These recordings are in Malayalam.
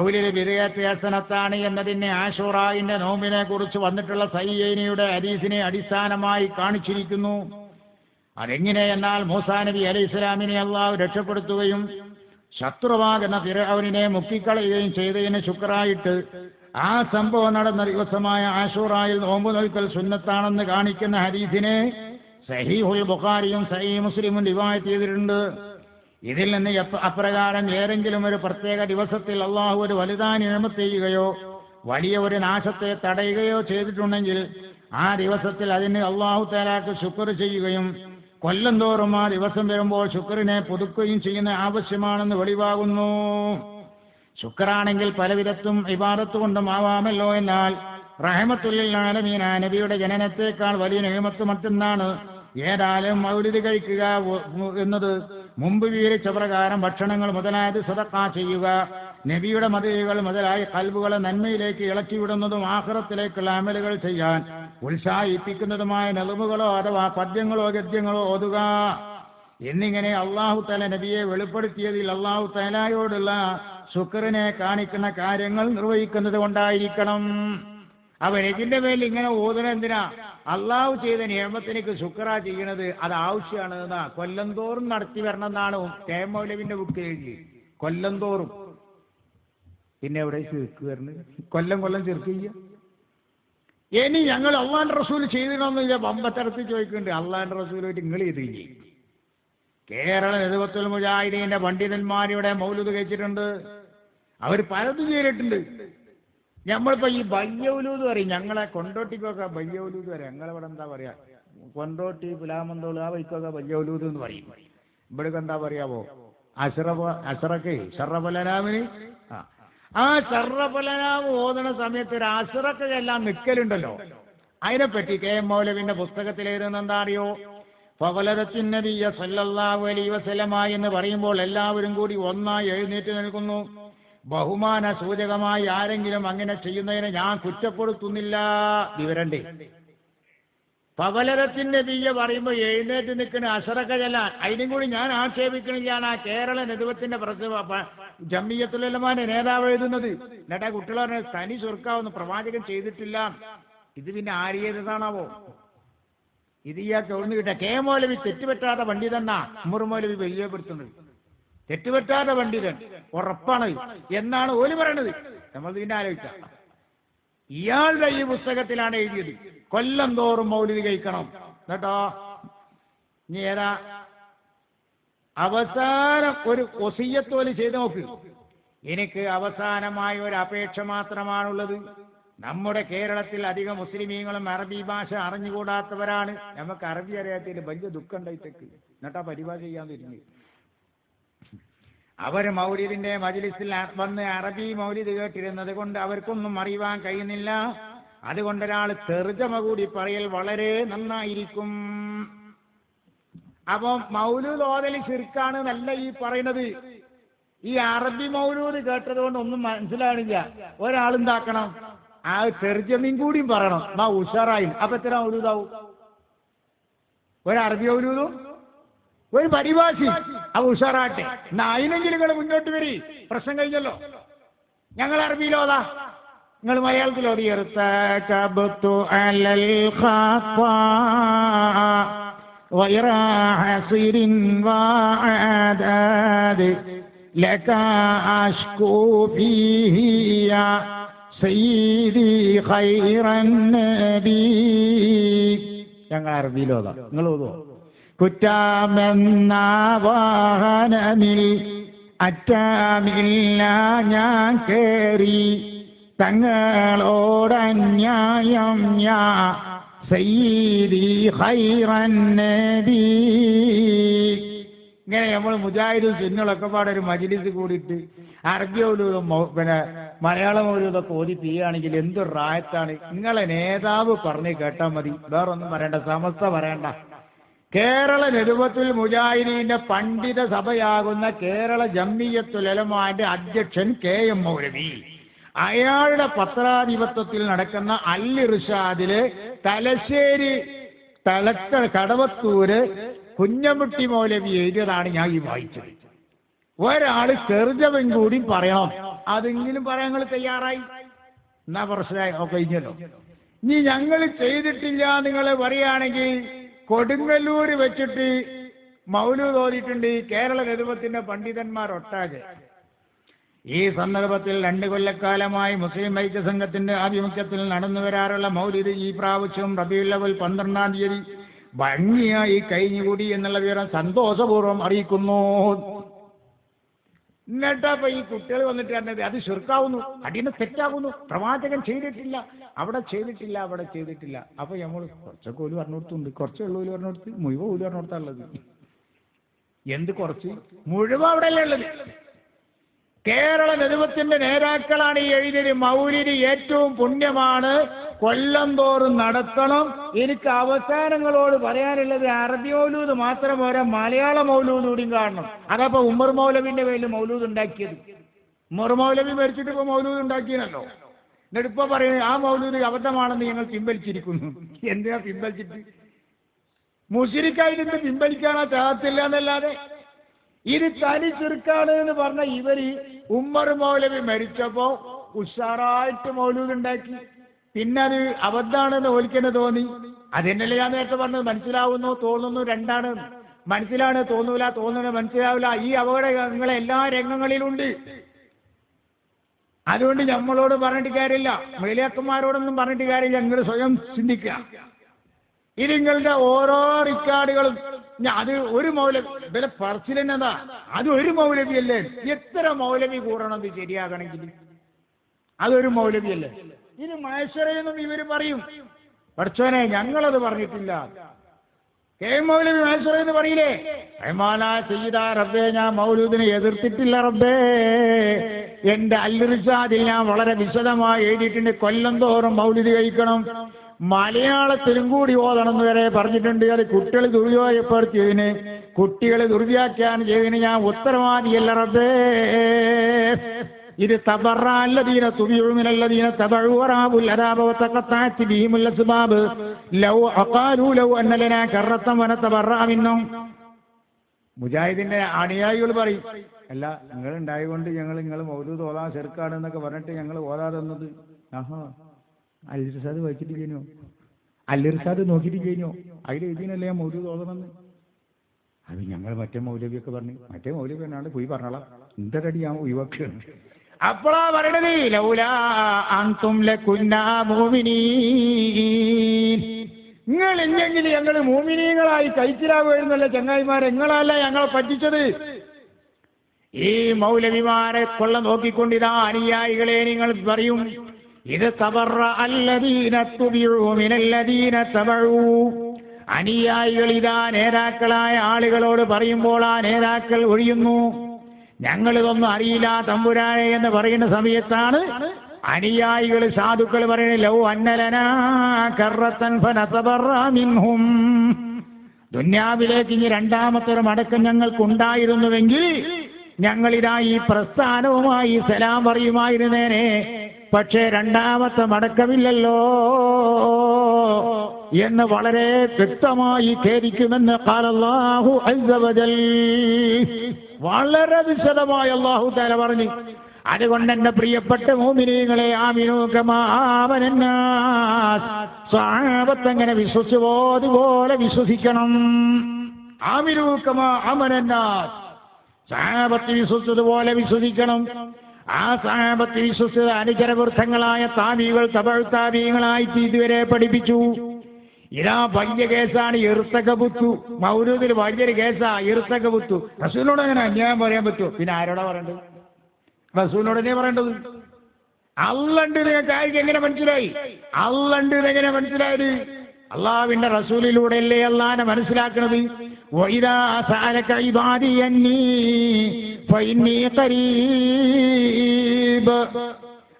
ഔലിൽ വിധേയത്തെ ഹസനത്താണ് എന്നതിനെ ആഷോറായിന്റെ നോമ്പിനെ കുറിച്ച് വന്നിട്ടുള്ള സയ്യനിയുടെ ഹദീസിനെ അടിസ്ഥാനമായി കാണിച്ചിരിക്കുന്നു. അതെങ്ങനെ എന്നാൽ നബി അലൈഹി ഇസ്ലാമിനെ അള്ളാഹു രക്ഷപ്പെടുത്തുകയും ശത്രുവാകുന്ന ഫിറൌനിനെ മുക്കിക്കളയുകയും ചെയ്തതിന് ശുക്രായിട്ട് ആ സംഭവം നടന്ന ദിവസമായ ആഷൂറായിൽ നോമ്പ് നോൽക്കൽ സുന്നത്താണെന്ന് കാണിക്കുന്ന ഹദീസിനെ സഹീഹുൽ ബുഖാരിയും സഹീ മുസ്ലിമും റിവായത്ത് ചെയ്തിട്ടുണ്ട്. ഇതിൽ നിന്ന് അപ്രകാരം ഏതെങ്കിലും ഒരു പ്രത്യേക ദിവസത്തിൽ അള്ളാഹു ഒരു വലുതാൻ നിയമം ചെയ്യുകയോ വലിയ ഒരു നാശത്തെ തടയുകയോ ചെയ്തിട്ടുണ്ടെങ്കിൽ ആ ദിവസത്തിൽ അതിന് അള്ളാഹു തേലാക്ക് ശുക്ർ ചെയ്യുകയും കൊല്ലം തോറും ആ ദിവസം വരുമ്പോൾ ശുക്രനെ പുതുക്കുകയും ചെയ്യുന്ന ആവശ്യമാണെന്ന് വെളിവാകുന്നു. ശുക്രാണെങ്കിൽ പലവിധത്തും ഇബാദത്ത് കൊണ്ടും ആവാമല്ലോ എന്നാൽ റഹമത്തുല്ലിൽ ആലമീന നബിയുടെ ജനനത്തേക്കാൾ വലിയ നിയമത്ത് മറ്റെന്നാണ്. ഏതായാലും മൗലിത് കഴിക്കുക എന്നത് മുമ്പ് വിവരിച്ച പ്രകാരം ഭക്ഷണങ്ങൾ മുതലായത് സദക്ക ചെയ്യുക. നബിയുടെ മതിലുകൾ മുതലായി കൽബുകളെ നന്മയിലേക്ക് ഇളക്കിവിടുന്നതും ആഹ്റത്തിലേക്കുള്ള അമലുകൾ ചെയ്യാൻ ഉത്സാഹിപ്പിക്കുന്നതുമായ നെളിവുകളോ അഥവാ പദ്യങ്ങളോ ഗദ്യങ്ങളോ ഓതുക. എന്നിങ്ങനെ അള്ളാഹു തല നബിയെ വെളിപ്പെടുത്തിയതിൽ അള്ളാഹു തലായോടുള്ള ശുക്രനെ കാണിക്കുന്ന കാര്യങ്ങൾ നിർവഹിക്കുന്നത് കൊണ്ടായിരിക്കണം. അവൻ ഇതിന്റെ മേലിൽ ഇങ്ങനെ ഓതന എന്തിനാ? അള്ളാഹു ചെയ്ത നിയമത്തിനേക്ക് ശുക്ര ചെയ്യണത് അത് ആവശ്യമാണ് എന്നാ കൊല്ലം തോറും നടത്തി വരണം എന്നാണ് കെ മൗലവിന്റെ ബുക്ക് എഴുതി കൊല്ലം തോറും. പിന്നെ എവിടെ ചെറുക്ക് വരുന്നത്? കൊല്ലം കൊല്ലം ചെറുക്ക് ചെയ്യുക ഇനി ഞങ്ങൾ അള്ളാൻ റസൂൽ ചെയ്തിടണമെന്ന് ബമ്പത്തരത്തിൽ ചോദിക്കുന്നുണ്ട്. അള്ളാന്റെ റസൂലായിട്ട് നിങ്ങൾ ചെയ്ത് ചെയ്യും കേരള നെതുവത്തുൽ മുജാഹിദീന്റെ പണ്ഡിതന്മാരിവിടെ മൗലൂദ് കഴിച്ചിട്ടുണ്ട്. അവർ പലതും ചെയ്തിട്ടുണ്ട്. നമ്മളിപ്പോ ഈ ബയ്യൗലൂദ് പറയും ഞങ്ങളെ കൊണ്ടോട്ടിക്കൊക്കെ എന്ന് പറയും. ഞങ്ങളിവിടെ എന്താ പറയാ? കൊണ്ടോട്ടി പുലാമന്തോൾ ആ വൈക്കൊക്കെ ബയ്യൗലു എന്ന് പറയും. ഇവിടെ എന്താ പറയാവോ? അഷറഫ അഷറക്ക് ഷറഫലനാമിന് ആ. ആ ഓതണ സമയത്ത് ഒരു അഷറക്ക് എല്ലാം നിൽക്കലുണ്ടല്ലോ അതിനെപ്പറ്റി കെ എം മൗലവിന്റെ പുസ്തകത്തിൽ എഴുതുന്ന എന്താ അറിയോ ഫവലരത്തിൻ നബിയ സല്ലല്ലാഹു അലൈഹി വസല്ലമ എന്ന് പറയുമ്പോൾ എല്ലാവരും കൂടി ഒന്നായി എഴുന്നേറ്റ് നിൽക്കുന്നു. ബഹുമാന സൂചകമായി ആരെങ്കിലും അങ്ങനെ ചെയ്യുന്നതിനെ ഞാൻ കുറ്റപ്പെടുത്തുന്നില്ല. വിവരണ്ടേ? പവലരത്തിന്റെ തീയ പറയുമ്പോൾ എഴുന്നേറ്റ് നിൽക്കുന്ന അസറക്ക അതിനും കൂടി ഞാൻ ആക്ഷേപിക്കണില്ലാണ് ആ കേരള നെതുവത്തിന്റെ ജമ്മിയത്തുലമാന്റെ നേതാവ് എഴുതുന്നത്. എന്നിട്ട് ആ കുട്ടികളെ തനി ചുരുക്കാവുന്ന പ്രവാചകൻ ചെയ്തിട്ടില്ല. ഇത് പിന്നെ ആരിയതാണാവോ ഇത് ഇയാൾക്ക് തോന്നുകിട്ട കെ മൗലവി തെറ്റുപറ്റാത്ത പണ്ഡിതന്നാ ഉമ്മർ മൗലവി തെറ്റുപറ്റാത്ത പണ്ഡിതൻ. ഉറപ്പാണ്. എന്നാണ് ഓൽ പറയണത്. നമ്മൾ പിന്നെ ആലോചിക്കാം ഇയാളുടെ ഈ പുസ്തകത്തിലാണ് എഴുതിയത്. കൊല്ലം തോറും മൗലിക കഴിക്കണം. കേട്ടോ? ഇനി ഏതാ? അവസാനം ഒരു ഒസിയത്തോൽ ചെയ്ത് നോക്ക്. എനിക്ക് അവസാനമായ ഒരു അപേക്ഷ മാത്രമാണുള്ളത്. നമ്മുടെ കേരളത്തിൽ അധികം മുസ്ലിമീങ്ങളും അറബി ഭാഷ അറിഞ്ഞുകൂടാത്തവരാണ്. നമുക്ക് അറബി അറിയാത്തതിൽ വലിയ ദുഃഖം ഉണ്ടായിട്ടേക്ക് എന്നിട്ടാ പരിപാടി ചെയ്യാൻ തിരിഞ്ഞു അവർ മൗലിദിന്റെ മജ്ലിസിൽ വന്ന് അറബി മൗലിദ് കേട്ടിരുന്നത് കൊണ്ട് അവർക്കൊന്നും അറിയുവാൻ കഴിയുന്നില്ല. അതുകൊണ്ട് ഒരാൾ തെർജമ കൂടി പറയൽ വളരെ നന്നായിരിക്കും. അപ്പൊ മൗലൂദ് ഓതൽ ശിർക്കാണ് നല്ല ഈ പറയുന്നത്. ഈ അറബി മൗലൂദ് കേട്ടത് കൊണ്ട് ഒന്നും മനസ്സിലാണില്ല ഒരാളെന്താക്കണം ആ തെർജമയും കൂടിയും പറയണം. എന്നാ ഉഷാറായി. അപ്പൊ എത്ര മൗലൂദാവും? ഒരു അറബി മൗലൂദും ഒരു പരിഭാഷി. അവ ഉഷാറാട്ടെ എന്നാ അതിനെങ്കിലും നിങ്ങൾ മുന്നോട്ട് വരി പ്രശ്നം കഴിഞ്ഞല്ലോ ഞങ്ങൾ അറബിയിലോതാ നിങ്ങൾ മലയാളത്തിലോതി ഇർത്തകബ്തു അലൽ ഖത്താ غير حصير وعداد لك أشكو فيه يا سيدي خير النبي ഞങ്ങൾ അറബിയിലോതാ നിങ്ങൾ ഓതോ കുറ്റാമെന്ന വാഹനമിൽ അറ്റാമില്ല ഞാൻ കേറി. തങ്ങളോടന്യായം യാ സയ്യിദി ഹൈറൻ നബി. ഇങ്ങനെ നമ്മൾ മുജാഹിദ് സുന്നുകളൊക്കെ പാടെ ഒരു മജിലിസ് കൂടിയിട്ട് അറബി പിന്നെ മലയാളം മൗലൂദൊക്കെ ഓതി തീയാണെങ്കിൽ എന്തൊരു റായത്താണ്. നിങ്ങളെ നേതാവ് പറഞ്ഞ് കേട്ടാൽ മതി. വേറൊന്നും പറയണ്ട. സമസ്ത പറയണ്ട. കേരള നെടുവത്തുൽ മുജാഹിദീന്റെ പണ്ഡിത സഭയാകുന്ന കേരള ജമ്മിയത്തുലമാന്റെ അധ്യക്ഷൻ കെ എം മൗലവി. അയാളുടെ പത്രാധിപത്യത്തിൽ നടക്കുന്ന അല്ലി റിഷാദിൽ തലശ്ശേരി തലക്ക കടവത്തൂര് കുഞ്ഞമുട്ടി മൗലവി എഴുതിയതാണ് ഞാൻ ഈ വായിച്ചത്. ഒരാൾ ചെറുജവൻ കൂടി പറയണം. അതെങ്കിലും പറയാൻ നിങ്ങൾ തയ്യാറായി. എന്നാ പ്രശ്നമായി? കഴിഞ്ഞല്ലോ. ഇനി ഞങ്ങൾ ചെയ്തിട്ടില്ല നിങ്ങൾ പറയുകയാണെങ്കിൽ കൊടുങ്ങല്ലൂര് വെച്ചിട്ട് മൗലൂദ് ഓതിയിട്ടുണ്ട് ഈ കേരള ഗതുപത്തിന്റെ പണ്ഡിതന്മാർ ഒട്ടാകെ. ഈ സന്ദർഭത്തിൽ രണ്ട് കൊല്ലക്കാലമായി മുസ്ലിം ഐക്യ സംഘത്തിന്റെ ആഭിമുഖ്യത്തിൽ നടന്നു വരാറുള്ള മൗലിദ് ഈ പ്രാവശ്യം റബിയുല്ലവൽ പന്ത്രണ്ടാം തീയതി ഭംഗിയായി കഴിഞ്ഞുകൂടി എന്നുള്ള വിവരം സന്തോഷപൂർവം അറിയിക്കുന്നു. എന്നിട്ടപ്പൊ ഈ കുട്ടികൾ വന്നിട്ട് പറഞ്ഞത് അത് ശുർക്കാവുന്നു അടിയന് തെറ്റാകുന്നു പ്രവാചകൻ ചെയ്തിട്ടില്ല. അവിടെ ചെയ്തിട്ടില്ല അവിടെ ചെയ്തിട്ടില്ല. അപ്പൊ നമ്മൾ കുറച്ചൊക്കെ ഓൽ പറഞ്ഞു കൊടുത്തുണ്ട് കുറച്ച് ഉള്ളൂൽ പറഞ്ഞു കൊടുത്ത് മുഴുവൻ ഓൽ പറഞ്ഞു കൊടുത്താണുള്ളത് എന്ത് കുറച്ച്? മുഴുവൻ അവിടെ അല്ലേ ഉള്ളത്. കേരള നെതുവത്തിന്റെ നേതാക്കളാണ് ഈ എഴുതിയത്. മൗലിന് ഏറ്റവും പുണ്യമാണ് കൊല്ലം തോറും നടത്തണം. എനിക്ക് അവസാനങ്ങളോട് പറയാനുള്ളത് അറബി മൗലൂദ് മാത്രം പോരാ മലയാള മൗലൂദ് കൂടിയും കാണണം. അതപ്പോ ഉമർ മൗലവിന്റെ പേരിൽ മൗലൂദ് ഉണ്ടാക്കിയത്. ഉമർ മൗലവി മരിച്ചിട്ട് ഇപ്പൊ മൗലൂദ് ഉണ്ടാക്കിയതല്ലോ. എന്നിട്ട് ഇപ്പൊ പറയുന്നത് ആ മൗലൂദ് അബദ്ധമാണെന്ന് ഞങ്ങൾ പിൻവലിച്ചിരിക്കുന്നു. എന്തിനാ പിൻവലിച്ചിട്ട്? മുഷിരിക്കായിട്ട് പിൻവലിക്കാനാ ചാകത്തില്ല എന്നല്ലാതെ ഇത് തനി ചെറുക്കാണ് എന്ന് പറഞ്ഞ ഇവർ ഉമ്മർ മൗലവി മരിച്ചപ്പോ ഉഷാറായിട്ട് മൗലൂദ് ഉണ്ടാക്കി. പിന്നെ അത് അബദ്ധാണെന്ന് ഓലിക്കന്നെ തോന്നി അതെന്നല്ലേ ഞാൻ നേരത്തെ പറഞ്ഞത്? മനസ്സിലാവുന്നു തോന്നുന്നു രണ്ടാണ്. മനസ്സിലാണ് തോന്നൂല തോന്നുന്നത് മനസ്സിലാവില്ല. ഈ അപകടങ്ങൾ എല്ലാ രംഗങ്ങളിലുണ്ട്. അതുകൊണ്ട് നമ്മളോട് പറഞ്ഞിട്ട് കാര്യമില്ല. മേലിയാക്കന്മാരോടൊന്നും പറഞ്ഞിട്ട് കാര്യമില്ല. നിങ്ങൾ സ്വയം ചിന്തിക്കുക. ഇത് നിങ്ങളുടെ ഓരോ റിക്കാർഡുകളും അത് ഒരു മൗലവി ഇവരെ പറച്ചിലെന്നതാ അത്. ഒരു മൗലവിയല്ലേ എത്ര മൗലവി കൂടണം ഇത് ശരിയാകണമെങ്കിൽ? അതൊരു മൗലവിയല്ലേ ഇത് മഹേശ്വരയെന്നും ഇവർ പറയും. പഠിച്ചോനെ ഞങ്ങളത് പറഞ്ഞിട്ടില്ല. കെ മൗലവി മഹേശ്വര എന്ന് പറയില്ലേ? റഹ്മാന സയ്യിദ റബ്ബേ ഞാൻ മൗലൂദിനെ എതിർത്തിട്ടില്ല റബ്ബേ. എന്റെ അല്ലിറിസാദിൽ ഞാൻ വളരെ വിശദമായി എഴുതിയിട്ടുണ്ട്. കൊല്ലം തോറും മൗലിദ് കഴിക്കണം. മലയാളത്തിലും കൂടി ഓതണം എന്ന് വരെ പറഞ്ഞിട്ടുണ്ട്. അത് കുട്ടികൾ ദുരുപയോഗപ്പെടുത്തിയതിന് കുട്ടികളെ ദുർവ്യാഖ്യാനം ചെയ്തതിന് ഞാൻ ഉത്തരവാദിയല്ല ഇത് തബറ അല്ലദീന തുബിയുമിനല്ലദീന തബഉ വറാബുൽ അദാബ വതഖത്തഅത് ബിഹിമുൽ അസ്ബാബ് ലൗ അഖാലു ലൗ അന്ന കറത്തം വന തബറാമിന്നും മുജാഹിദിന്റെ അനുയായികൾ പറയും അല്ല നിങ്ങൾ ഉണ്ടായതുകൊണ്ട് ഞങ്ങൾ നിങ്ങൾ മൗലൂദ് ഓതാൻ ചെറുക്കാണ് എന്നൊക്കെ പറഞ്ഞിട്ട് ഞങ്ങൾ ഓതാതെ തന്നത് ആഹാ. അല്ലിർസാദ് വായിച്ചിട്ട് കഴിഞ്ഞോ? അല്ലിർസാദ് നോക്കിയിട്ട് കഴിഞ്ഞോ? അതിൽ എഴുതിനല്ലേ ഞാൻ മൗലൂദ് ഓതണമെന്ന് അത് ഞങ്ങൾ മറ്റേ മൗലവിയൊക്കെ പറഞ്ഞു മറ്റേ മൗലവി എന്നാണ് പോയി പറഞ്ഞോളാം. എന്തരടി ഞാൻ ഒഴിവാക്കുകയാണ്. അപ്പോഴാ പറയണത് ലൗലാ ലകുന്നാ നിങ്ങൾ ഇല്ലെങ്കിൽ ഞങ്ങൾ മൂമിനീങ്ങളായി കഴിച്ചിലാവുന്നല്ല ചങ്ങായിമാരെ. നിങ്ങളല്ല ഞങ്ങളെ പറ്റിച്ചത്. ഈ മൗലവിമാരെ കൊള്ള നോക്കിക്കൊണ്ടിതാ അനുയായികളെ നിങ്ങൾ പറയും. ഇത് അനുയായികൾ ഇതാ നേതാക്കളായ ആളുകളോട് പറയുമ്പോൾ ആ നേതാക്കൾ ഒഴിയുന്നു. ഞങ്ങളിതൊന്നും അറിയില്ല തമ്പുരാനെ എന്ന് പറയുന്ന സമയത്താണ് അനുയായികൾ സാധുക്കൾ പറയുന്നത് ലൗ അന്നലനാ കറത്തൻ ഫനതബറ മിൻഹും. ദുന്യാവിലേക്ക് ഇനി രണ്ടാമത്തെ ഒരു മടക്കം ഞങ്ങൾക്കുണ്ടായിരുന്നുവെങ്കിൽ ഞങ്ങളിതാ ഈ പ്രസ്ഥാനവുമായി സലാം പറയുമായിരുന്നേനെ. പക്ഷേ രണ്ടാമത്തെ മടക്കമില്ലല്ലോ എന്ന് വളരെ വ്യക്തമായി ഖേദിക്കുമെന്ന് ഖാലല്ലാഹു അസ്സ വളരെ വിശദമായി അള്ളാഹു തല പറഞ്ഞു. അതുകൊണ്ട് എന്റെ പ്രിയപ്പെട്ട മോമിനികളെ ആമിനൂക്കമാമനന്നാസ് വിശ്വസിച്ചോ പോലെ വിശ്വസിക്കണം. ആമിനൂക്കമ അമനന്നാസ് സാപത്ത് വിശ്വസിച്ചതുപോലെ വിശ്വസിക്കണം. ആ സാപത്ത് വിശ്വസിച്ച അനുചരവൃദ്ധങ്ങളായ താബികൾ തപഴ്ത്താബികളായിട്ട് ഇതുവരെ പഠിപ്പിച്ചു. ഇതാ വലിയ കേസാണ് ഇർത്തകബുത്തു മൗരൂദിൽ വലിയൊരു കേസാ ഇർത്തകബുത്തു റസൂലിനോട് അങ്ങനെ അന്യായം പറയാൻ പറ്റുമോ? പിന്നെ ആരോടാ പറയേണ്ടത്? റസൂലിനോട് തന്നെ പറയേണ്ടത്. അല്ലണ്ട് നിങ്ങൾക്ക് ആയിരിക്കും എങ്ങനെ മനസ്സിലായി? അല്ലണ്ട് എങ്ങനെ മനസ്സിലായത്? അള്ളാവിന്റെ റസൂലിലൂടെയല്ലേ അള്ളാനെ മനസ്സിലാക്കുന്നത്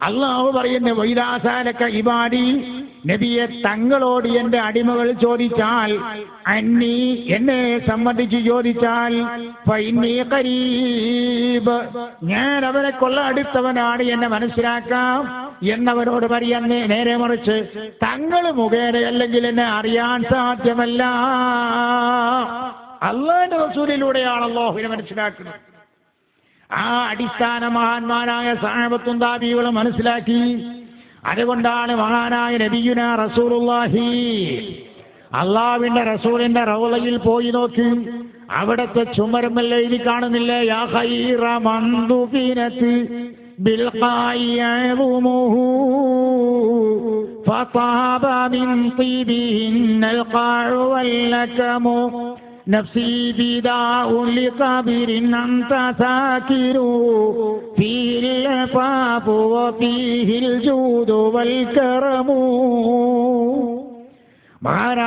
അള്ളാഹു പറയുന്ന വൈദാസാലക്ക ഇബാദി നബിയെ തങ്ങളോട് എന്റെ അടിമകൾ ചോദിച്ചാൽ അന്നി എന്നെ സംബന്ധിച്ച് ചോദിച്ചാൽ ഞാൻ അവരെ കൊള്ള അടുത്തവനാണ് എന്നെ മനസ്സിലാക്കാം. എന്നവരോട് പറയാൻ നേരെ മറിച്ച് തങ്ങൾ മുഖേന അല്ലെങ്കിൽ എന്നെ അറിയാൻ സാധ്യമല്ല. അള്ളാന്റെ റസൂലിലൂടെയാണ് അള്ളാഹുവിനെ മനസ്സിലാക്കുന്നത്. ആ അടിസ്ഥാന മഹാന്മാരായ സാഹബത്തും താബികളും മനസ്സിലാക്കി. അതുകൊണ്ടാണ് മഹാനായ നബിയുന റസൂലുള്ളാഹി അള്ളാവിന്റെ റസൂലിന്റെ റൗളയിൽ പോയി നോക്കി. അവിടത്തെ ചുമരുമല്ല ഇനി കാണുന്നില്ലേ. യാ ഖൈറ മന്ദുഫിനത്ത് بالقاع فطاب من طيبهن القاع واللكم نفسي بداء لقبر أنت ساكر فيه العفاف وفيه الجود والكرم മഹാനായ